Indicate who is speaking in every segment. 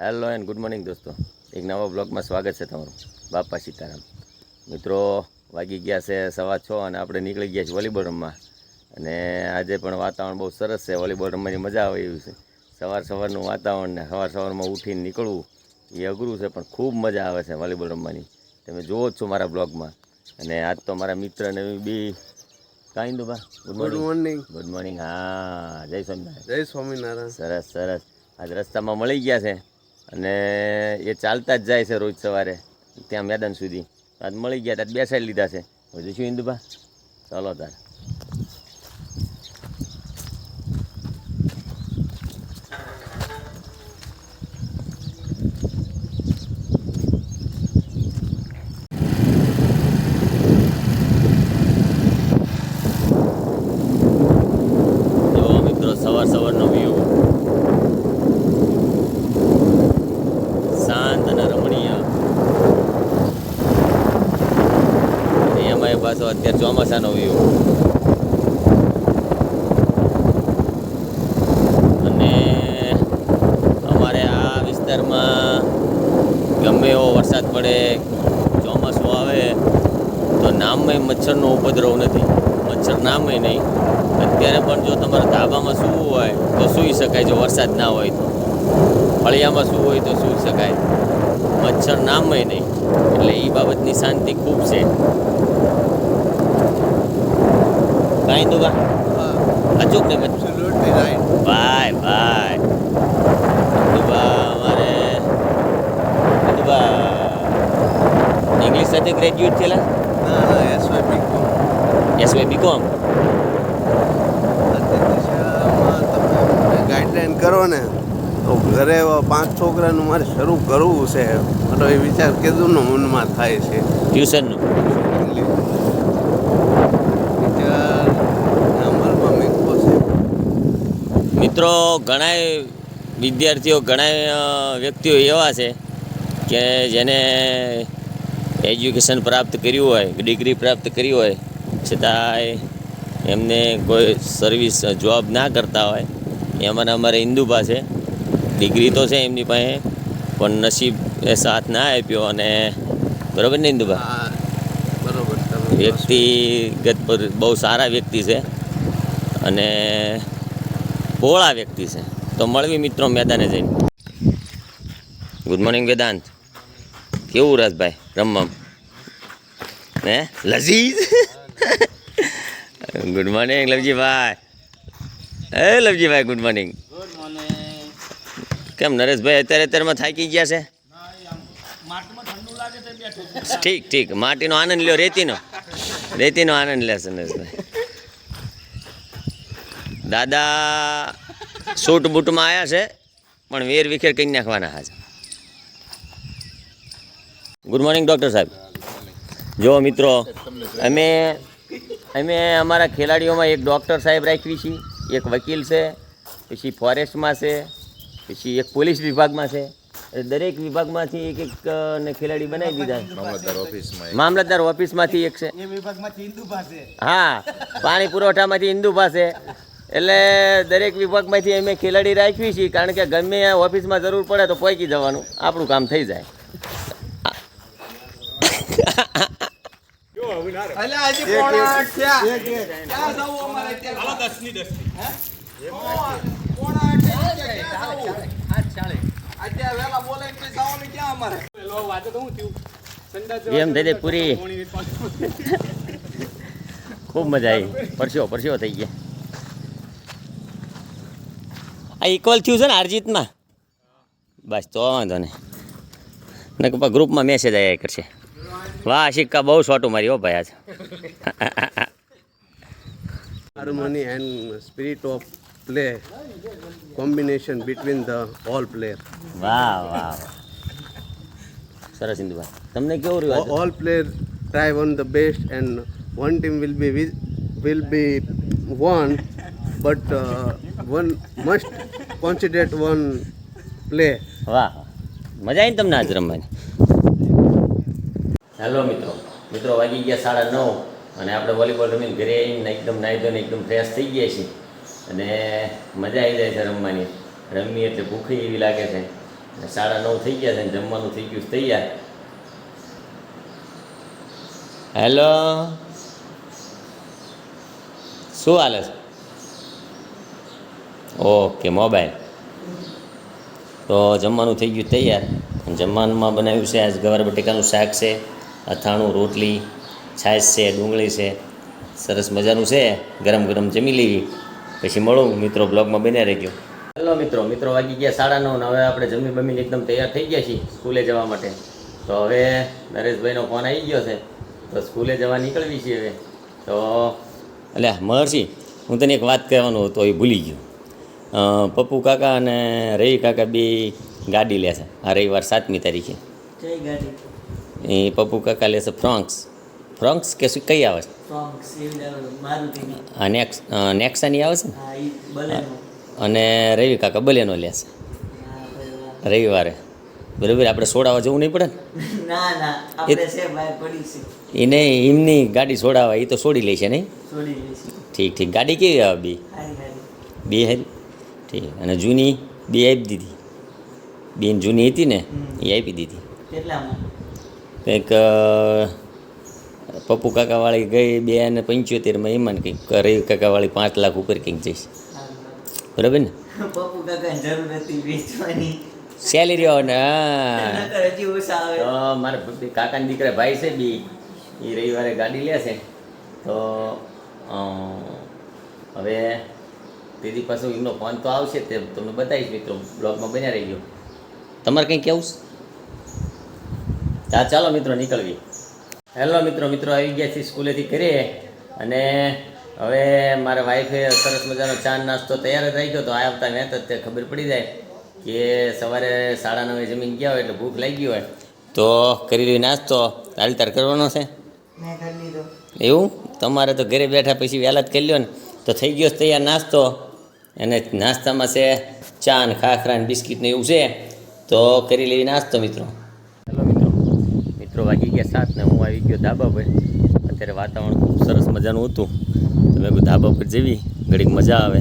Speaker 1: Hello and good morning દોસ્તો. એક નવા બ્લોગમાં સ્વાગત છે તમારું. બાપા સીતારામ. મિત્રો વાગી ગયા છે સવા છ અને આપણે નીકળી ગયા છીએ વોલીબોલ રમવા. અને આજે પણ વાતાવરણ બહુ સરસ છે. વોલીબોલ રમવાની મજા આવે એવી છે. સવાર સવારનું વાતાવરણ ને સવાર સવારમાં ઉઠીને નીકળવું એ અઘરું છે પણ ખૂબ મજા આવે છે વોલીબોલ રમવાની. તમે જુઓ જ છો મારા બ્લોગમાં. અને આજ તો મારા મિત્ર ને બી કાંઈ દુબા ગુડ મોર્નિંગ ગુડ મોર્નિંગ હા જય સ્વામિનારાયણ.
Speaker 2: જય સ્વામિનારાયણ.
Speaker 1: સરસ સરસ. આજ રસ્તામાં મળી ગયા છે. અને એ ચાલતા જ જાય છે રોજ સવારે, ત્યાં મેદાન સુધી. આજ મળી ગયા ત્યાં બેસાડી લીધા છે. હજુ શું ઇન્દુભા ચાલો તાર જો મિત્રો સવાર સવારનો વ્યૂ શાંત અને રમણીય અને એમાંય પાછો અત્યારે ચોમાસાનો વ્યૂ. અને અમારે આ વિસ્તારમાં ગમે એવો વરસાદ પડે, ચોમાસું આવે, તો નામય મચ્છરનો ઉપદ્રવ નથી. મચ્છર નામય નહીં. અત્યારે પણ જો તમારા ધાબામાં સૂવું હોય, તો સૂઈ શકાય. જો વરસાદ ના હોય તો. ફળિયામાં સૂવું હોય તો સૂઈ શકાય. મચ્છર નામય નહીં. એટલે એ બાબતની શાંતિ ખૂબ છે કાંઈ દુબા અચૂક ને ભાઈ. ભાઈ દુબા અમારે દુબા ઇંગ્લિશ સાથે ગ્રેજ્યુએટ થયેલા?
Speaker 2: SY B Com
Speaker 1: SY B Com
Speaker 2: guideline કરો ને તો ઘરે પાંચ છોકરાનું મારે શરૂ કરવું છે. મારો એ વિચાર કીધું ને મનમાં થાય છે.
Speaker 1: ટ્યુશનનું
Speaker 2: ઇંગ્લિશ વિચાર અમલમાં મૂકવો છે
Speaker 1: મિત્રો ઘણાય વિદ્યાર્થીઓ ઘણાય વ્યક્તિઓ એવા છે કે જેને એજ્યુકેશન પ્રાપ્ત કર્યું હોય ડિગ્રી પ્રાપ્ત કરી હોય છતાંય એમને કોઈ સર્વિસ જોબ ના કરતા હોય. એમાં અમારે હિન્દુભા છે. ડિગ્રી તો છે એમની પાસે પણ નસીબ એ સાથ ના આપ્યો અને બરાબર ને
Speaker 2: ઇન્દુભા બરાબર
Speaker 1: વ્યક્તિગત પર બહુ સારા વ્યક્તિ છે. અને ભોળા વ્યક્તિ છે. તો મળવી મિત્રો મેદાને જઈને. Good morning Vedant. કેવું રસભાઈ રમમ હે? લઝીઝ ગુડ મોર્નિંગ લવજીભાઈ હે લવજીભાઈ ગુડ મોર્નિંગ કેમ નરેશભાઈ અત્યારે અત્યારમાં થાકી ગયા છે. ઠીક ઠીક. માટીનો આનંદ લ્યો રેતીનો. રેતીનો આનંદ લેશે નરેશભાઈ. દાદા સૂટ બૂટમાં આવ્યા છે પણ વેર વિખેર કંઈ નાખવાના હાજ. ગુડ મોર્નિંગ ડૉક્ટર સાહેબ. જો મિત્રો અમે અમે અમારા ખેલાડીઓમાં એક ડૉક્ટર સાહેબ રાખવી છીએ એક વકીલ છે પછી ફોરેસ્ટમાં છે પછી એક પોલીસ વિભાગમાં છે. દરેક વિભાગમાંથી એક એક ને ખેલાડી બનાવી દીધા
Speaker 3: મામલતદાર
Speaker 1: મામલતદાર ઓફિસમાંથી એક છે.
Speaker 4: એ વિભાગમાંથી હિન્દુ પાસે.
Speaker 1: હા પાણી પુરવઠામાંથી હિન્દુ પાસે. એટલે દરેક વિભાગમાંથી અમે ખેલાડી રાખવી છીએ કારણ કે ગમે ઓફિસમાં જરૂર પડે તો પહોંચી જવાનું. આપણું કામ થઈ જાય. એમ થઈ પૂરી. ખૂબ મજા આવી. પરસ્યો પરસ્યો થઈ ગયા. આ ઇક્વલ થયું છે ને હારજીતમાં? બસ તો વાંધો ને કે ગ્રુપમાં મેસેજ આવ્યા કરશે. વાહ સિક્કા બહુ શોટું મારી હો ભાઈ આજ.
Speaker 2: Harmony and spirit of play combination between the all player
Speaker 1: વાહ વાહ. સરસ ઇન્દુભાઈ તમને કેવું રહ્યું
Speaker 2: all player try one the best and one team will be with, will be won but uh, one must concentrate one play
Speaker 1: વાહ. મજા આવી ને તમને આજ રમવાની. હેલો મિત્રો મિત્રો વાગી ગયા સાડા નવ અને આપણે વોલીબોલ રમીને ઘરે આવીને એકદમ નાહી ધોઈને એકદમ ફ્રેશ થઈ ગયા છીએ. અને મજા આવી જાય છે રમવાની. રમી એટલે ભૂખી એવી લાગે છે. સાડા નવ થઈ ગયા છે ને જમવાનું થઈ ગયું તૈયાર. હેલો. શું હાલે છે? Okay mobile. તો જમવાનું થઈ ગયું તૈયાર. અને જમવાનમાં બનાવ્યું છે આજ ગવાર બટેકાનું શાક છે અથાણું રોટલી છાશ છે ડુંગળી છે. સરસ મજાનું છે. ગરમ ગરમ જમી લેવી. પછી મળું. મિત્રો બ્લોગમાં બન્યા રહી ગયો હેલો મિત્રો મિત્રો વાગી ગયા સાડા નવ ને હવે આપણે જમી બમીને એકદમ તૈયાર થઈ ગયા છીએ સ્કૂલે જવા માટે. તો હવે નરેશભાઈનો ફોન આવી ગયો છે. તો સ્કૂલે જવા નીકળવી છીએ હવે. તો એટલે મહર્ષિ હું તને એક વાત કહેવાનું હતો એ ભૂલી ગયો. પપ્પુ કાકા અને રવિ કાકા બે ગાડી લેશે આ રવિવાર સાતમી તારીખે. એ પપ્પુ કાકા લેશે ફ્રોન્ક્સ ફ્રોન્ક્સ કે શું કઈ આવે છે? નેક્સ નેક્સાની આવે છે ને? અને રવિ કાકા બલેનો લેશે. રવિવારે. બરાબર આપણે સોડાવા જવું નહીં પડે ને?
Speaker 3: ના ના આપણે છે બહાર પડી છે.
Speaker 1: એને એમની ગાડી સોડાવા એ તો છોડી લેશે નહીં? ઠીક ઠીક. ગાડી કેવી આવે બી? બે હારી? ઠીક. અને જૂની બે આપી દીધી. બેન જૂની હતી ને એ આપી દીધી. કંઈક પપ્પુ કાકાવાળી ગઈ બે અને પંચોતેરમાં એમાં કંઈક રવિ કાકાવાળી પાંચ લાખ ઉપર કંઈક જઈશ. બરાબર ને?
Speaker 3: પપ્પુ કાકા જરૂર હતી વેચવાની.
Speaker 1: સેલેરી આવે. હા મારા કાકાના દીકરા ભાઈ છે બી એ રવિવારે ગાડી લે છે. તો હવે તેથી પાછું એમનો ફોન તો આવશે તે તમને બતાવીશ મિત્રો બ્લોગમાં બન્યા રહી ગયો તમારે કંઈ કેવું હા ચાલો મિત્રો નીકળવી હેલો મિત્રો મિત્રો આવી ગયા છીએ સ્કૂલેથી કરીએ અને હવે મારા વાઈફે સરસ મજાનો ચા નાસ્તો તૈયાર જ રાખ્યો તો આ આવતા મેં તો તે ખબર પડી જાય કે સવારે સાડા નવે જમીન ગયા હોય એટલે ભૂખ લાગી હોય. તો કરી લઈ નાસ્તો. તારી તાર કરવાનો છે? એવું? તમારે તો ઘરે બેઠા પછી વહેલા જ કરી લ્યો ને. તો થઈ ગયો તૈયાર નાસ્તો. અને નાસ્તામાં છે, ચા ને ખાખરા ને બિસ્કિટ ને એવું છે, તો કરી લેવી નાસ્તો મિત્રો. હેલો મિત્રો. મિત્રો વાગી ગયા સાત ને હું આવી ગયો ધાબા પર. અત્યારે વાતાવરણ ખૂબ સરસ મજાનું હતું. તો મેં ધાબા પર જેવી, ઘડીક મજા આવે.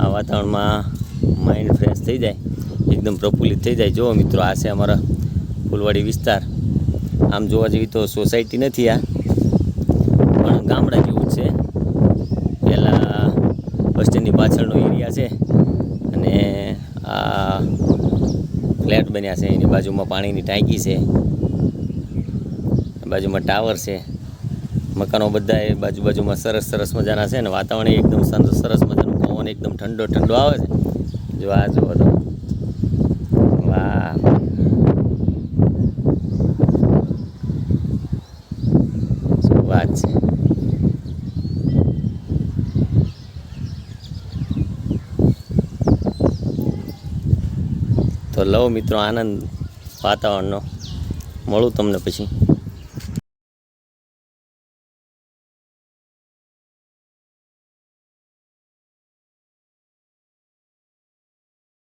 Speaker 1: આ વાતાવરણમાં માઇન્ડ ફ્રેશ થઈ જાય, એકદમ પ્રફુલ્લિત થઈ જાય. જુઓ મિત્રો, આ છે અમારા ફૂલવાડી વિસ્તાર. આમ જોવા જેવી તો સોસાયટી નથી આ. પણ ગામડા જેવું જ છે પહેલાં બસ સ્ટેન્ડની પાછળનો એરિયા છે અને આ ફ્લેટ બન્યા છે. એની બાજુમાં પાણીની ટાંકી છે. બાજુમાં ટાવર છે. મકાનો બધા એ બાજુ બાજુમાં સરસ સરસ મજાના છે અને વાતાવરણ એકદમ સરસ મજાનું, પવન એકદમ ઠંડો ઠંડો આવે છે. જો આ જુઓ તો વાહ શું વાત છે તો લવ મિત્રો આનંદ વાતાવરણનો. મળું તમને પછી.